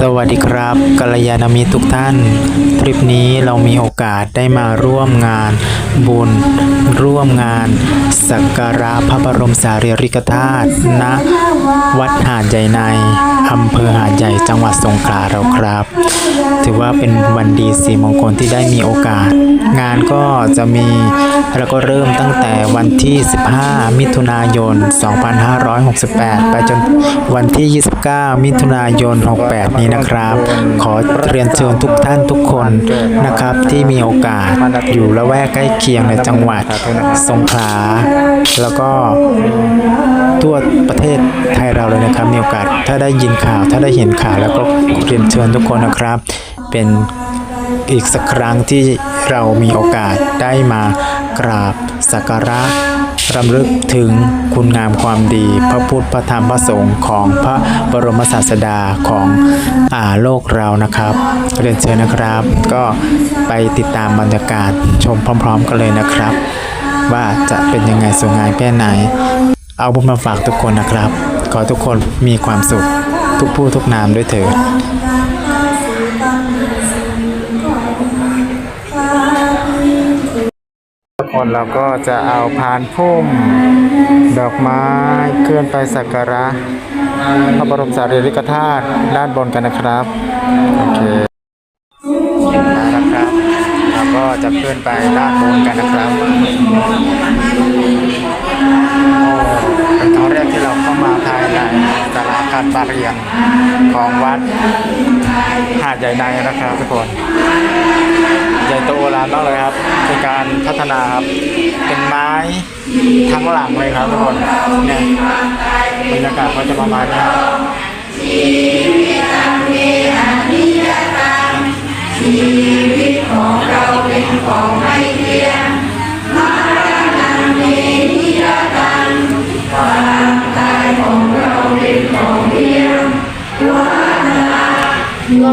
สวัสดีครับกัลยาณมิตรทุกท่าน ทริปนี้เรามีโอกาสได้มาร่วมงานบุญ ร่วมงานสักการะพระบรมสารีริกธาตุณวัดหาดใหญ่ในอำเภอหาดใหญ่จังหวัดสงขลาเราครับ ถือว่าเป็นวันดีสีมงคลที่ได้มีโอกาส งานก็จะมีแล้วก็เริ่มตั้งแต่วันที่ 15 มิถุนายน 2568 ไปจนวันที่ 29 มิถุนายน 68 นี้นะครับ ขอเรียนเชิญทุกท่านทุกคนนะครับที่มีโอกาสอยู่ละแวกใกล้เคียงในจังหวัดสงขลาแล้วก็ทั่วประเทศไทยเราเลยนะครับมีโอกาสถ้าได้ยินข่าว ถ้าได้เห็นข่าวแล้วก็เรียนเชิญทุกคนนะครับ เป็นอีกสักครั้งที่เรามีโอกาสได้มากราบสักการะ รำลึกถึงคุณงามความดี พระพุทธพระธรรมพระสงฆ์ของพระบรมศาสดาของอาโลกเรานะครับ เรียนเชิญนะครับ ก็ไปติดตามบรรยากาศชมพร้อม ๆ กันเลยนะครับ ว่าจะเป็นยังไงสวยงามแค่ไหน เอาบุญมาฝากทุกคนนะครับ ขอทุกคนมีความสุขทุกผู้ทุกนามด้วยเถิด คนเราก็จะเอาพานพุ่ม ดอกไม้เคลื่อนไปสักการะพระบรมสารีริกธาตุด้านบนกันนะครับ โอเคมาแล้วครับ เราก็จะเคลื่อนไปด้านบนกันนะครับโอ้เป็นครั้งแรกที่เราเข้ามาภายในศาลาดการประเรียนของวัดหาดใหญ่ในนะครับทุกคน ใหญ่โตร้านมากเลยครับเป็นการพัฒนาครับ เป็นไม้ทั้งหลังเลยครับทุกคนเนี่ยบรรยากาศก็จะประมาณนี้ครับ สั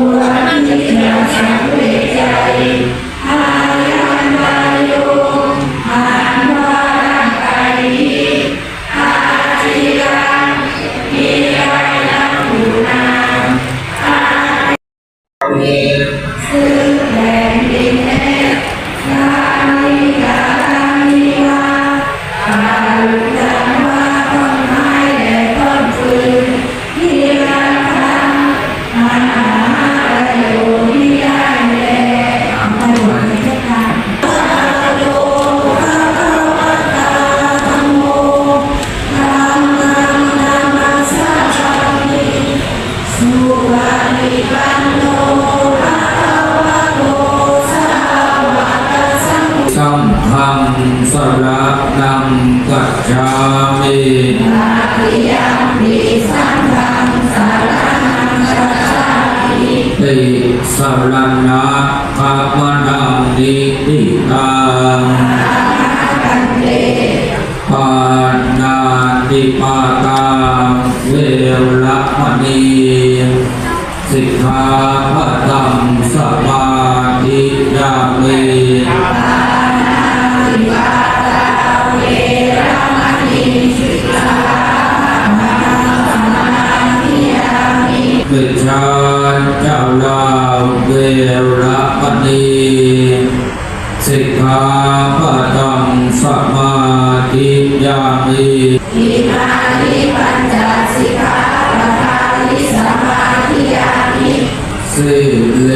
สรนังกัจจามิอาทิยัปิสังฆังสรนังกัจจามิติสรณะภะมะนังนิติตังปานาติปาตาเวรมณีสิกขาปะตังสั เจ้าลาวเวระปณีสิกขาปะตังสมาธิยามิสิเล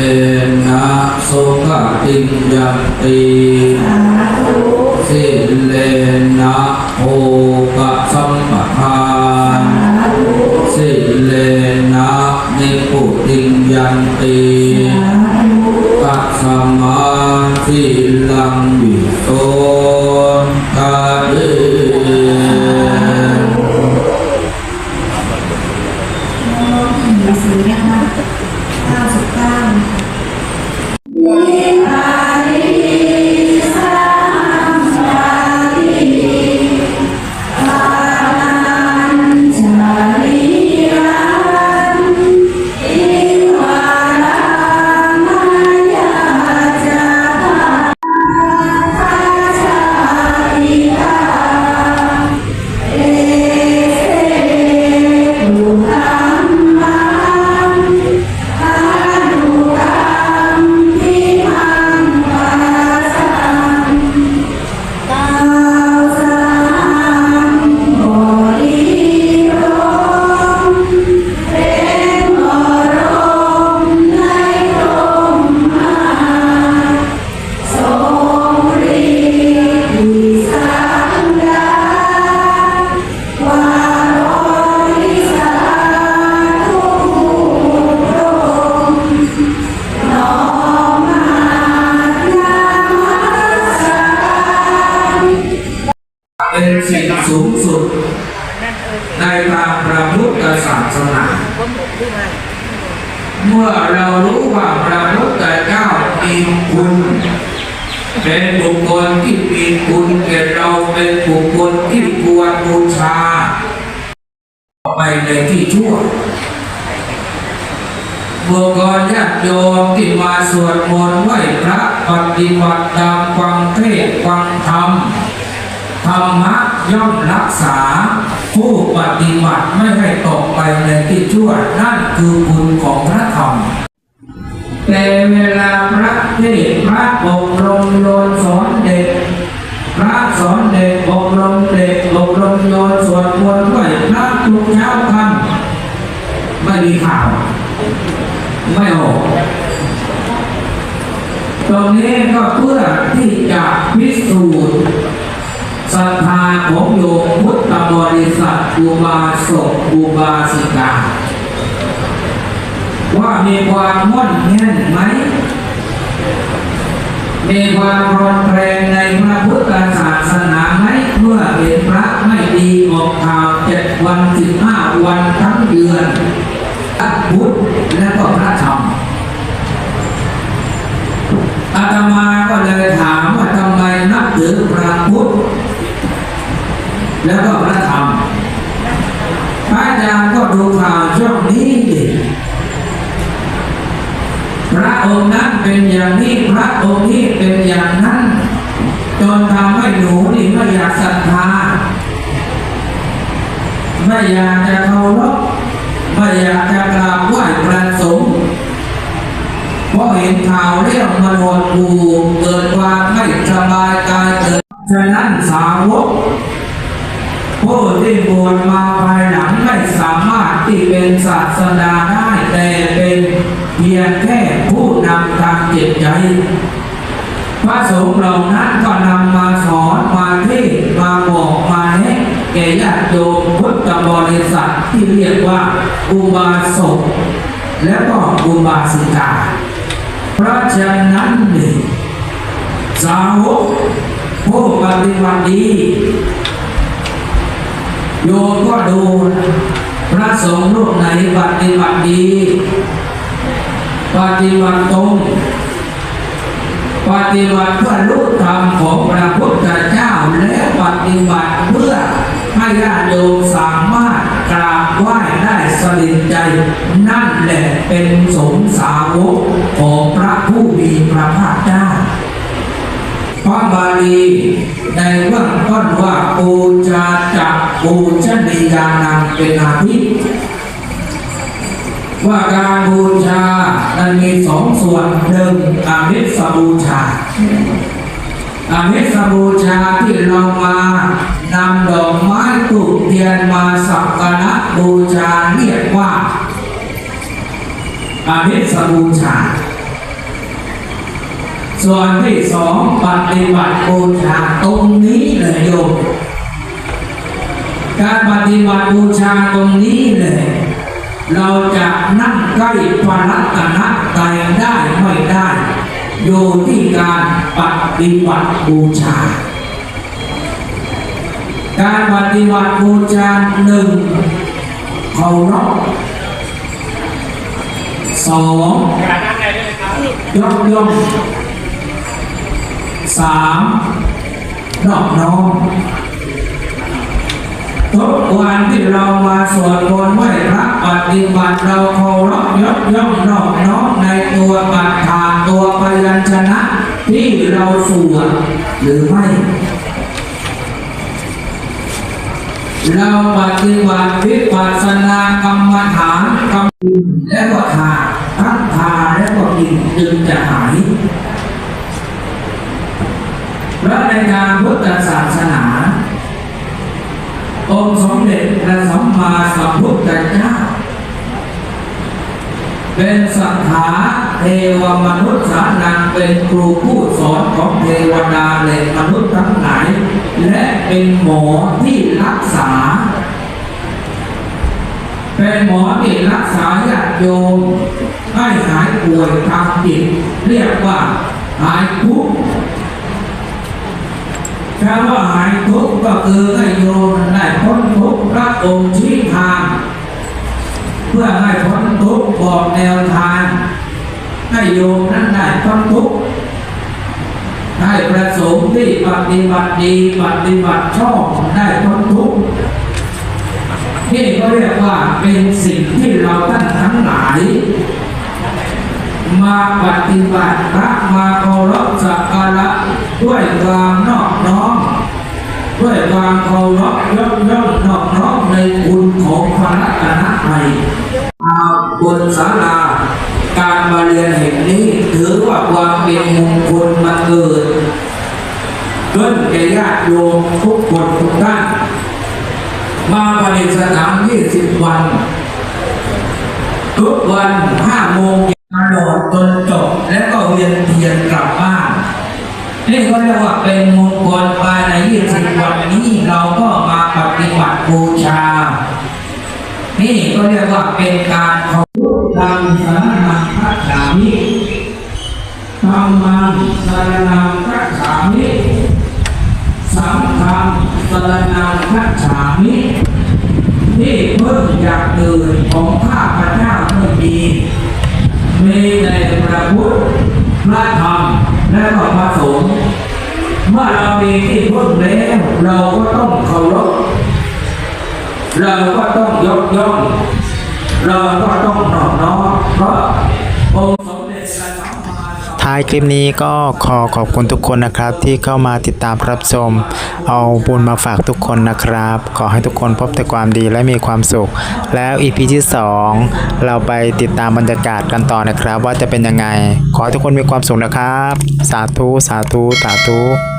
นะโสกติงยันติสิเลนะโอกะสัม ยันติกัสสมาสิ ในที่ชั่วบุคคลญาติโยมที่มาสวดมนต์ไหว้พระปฏิบัติตามฟังเทศน์ฟังธรรมธรรมะย่อมรักษา ผู้ปฏิบัติไม่ให้ตกไปในที่ชั่วนั่นคือคุณของพระธรรมแต่เวลาพระเทศพระอบรมโยนสอนเด็ก พระสอนเด็กอบรมเด็กอบรมโยนสวดมนต์ด้วยพระทุกเช้าคำไม่มีข่าว ไม่ออกตรงนี้ก็เพื่อที่จะพิสูจน์ศรัทธาของโยมพุทธบริษัทอุบาสกอุบาสิกา ว่ามีความม่นแน่นไหม มีความรอนแรงในพระพุทธศาสนาไหมเมื่อเห็นพระไม่ดีออกข่าวเจ็ดวันสิบห้าวันทั้งเดือนพระพุทธและก็พระธรรมอาตมาก็เลยถามว่าทำไมนับถือพระพุทธแล้วก็พระธรรมพระอาจารย์ก็ดูข่าวช่วงนี้ดิ ระองค์นั้นเป็นอย่างนี้พระองค์นี้เป็นอย่างนั้นจนทำให้หนูนี่ไม่อยากศรัทธาไม่อยากจะเคารพไม่อยากจะกราบไหว้พระสงฆ์เพราะเห็นข่าวเรื่องมันหดหูเกิดความไม่สบายกายเกิดฉะนั้นสาวกผู้ที่บวชมาภายหลังไม่สามารถที่เป็นศาสดาได้แต่เป็น เพียงแค่ผู้นำทางจิตใจ พระสงฆ์เหล่านั้นก็นำมาสอนมาเทศมาบอกมาแนะแก่ญาติโยมพุทธบริษัทที่เรียกว่าอุบาสกและก็อุบาสิกา เพราะฉะนั้นนี่สาวกผู้ปฏิบัติดีโยมก็ดูพระสงฆ์รูปไหนปฏิบัติดี ปฏิบัติตรงปฏิบัติเพื่อรู้ธรรมของพระพุทธเจ้าและปฏิบัติเพื่อให้ญาติโยมสามารถกราบไหว้ได้สนิทใจ นั่นแหละเป็นสงสาวกของพระผู้มีพระภาคเจ้าพระบาลีในเบื้องต้นว่าปูชาจักปูชนียานังเป็นอาทิ ว่าการบูชานั้นมีสองส่วนหนึ่งอามิสบูชาอามิสบูชาที่เรามานำดอกไม้ตุกเทียนมาสักการะบูชาเรียกว่าอามิสบูชา ส่วนที่สองปฏิบัติบูชาตรงนี้เลยโยมการปฏิบัติบูชาตรงนี้เลย เราจะนั่งใกล้พระรัตนตรัยได้ไม่ได้อยู่ที่การปฏิบัติบูชา การปฏิบัติบูชาหนึ่งเคารพสองยกย่องสามนอบน้อม ทุกวันที่เรามาสวดมนต์ไหว้พระปฏิบัติเราเคารพยกย่องนอบน้อมในตัวปัจฐานตัวพยัญชนะ ที่เราสวดหรือไม่ เราปฏิบัติวิปัสสนากรรมฐานกรรมและก็ทานทั้งทานและก็กินจึงจะหายและในทางพุทธศาสนา องค์สมเด็จพระสัมมาสัมพุทธเจ้าเป็นสัทธาเทวมนุษย์สานังเป็นครูผู้สอนของเทวดาและมนุษย์ทั้งหลายและเป็นหมอที่รักษา เป็นหมอที่รักษาญาติโยมให้หายป่วยทางจิตเรียกว่าหายทุกข์ คำว่าหายทุกข์ก็คือให้โยมได้พ้นทุกข์พระองค์ชี้ทาง เพื่อให้พ้นทุกข์บอกแนวทาง ให้โยมนั้นได้พ้นทุกข์ให้ประสงค์ที่ปฏิบัติดีปฏิบัติชอบได้พ้นทุกข์นี่ก็เรียกว่าเป็นสิ่งที่เราท่านทั้งหลาย มาปฏิบัติพระมาเคารพสักการะด้วยความนอบน้อม ด้วย ความเคารพยกย่องนอบน้อมในคุณของพระรัตนตรัยอาบนศาลาการมาเรียนแห่งนี้ถือว่าความเป็นมงคลมาเกิดเกินแก่ญาติโยมทุกคนทุกท่านมาปฏิสถาน20วัน ทุกวัน5โมงตลอดจนจบแล้วก็เวียนเทียนกลับบ้านนี่ก็เรียกว่าเป็นมงคลภายใน20 ก็เรียกว่าเป็นการเคารพตามสารนังพัฒนามิธรรมังสารนังพัฒนามิสังฆังสรนังคัจฉามิที่เพิ่งจากตื่นของข้าพระเจ้าไม่มีมีในพระพุทธพระธรรมและก็พระสงฆ์เมื่อเรามีที่พึ่งแล้วเราก็ต้องเคารพ เราก็ต้องยกย่องเราก็ต้องนอบน้อมเพราะองค์สมเด็จพระสัมมาท้ายคลิปนี้ก็ขอขอบคุณทุกคนนะครับ ที่เข้ามาติดตามรับชม เอาบุญมาฝากทุกคนนะครับ ขอให้ทุกคนพบแต่ความดีและมีความสุข แล้ว EP ที่ 2 เราไปติดตามบรรยากาศกันต่อนะครับ ว่าจะเป็นยังไง ขอให้ทุกคนมีความสุขนะครับ สาธุสาธุสาธุ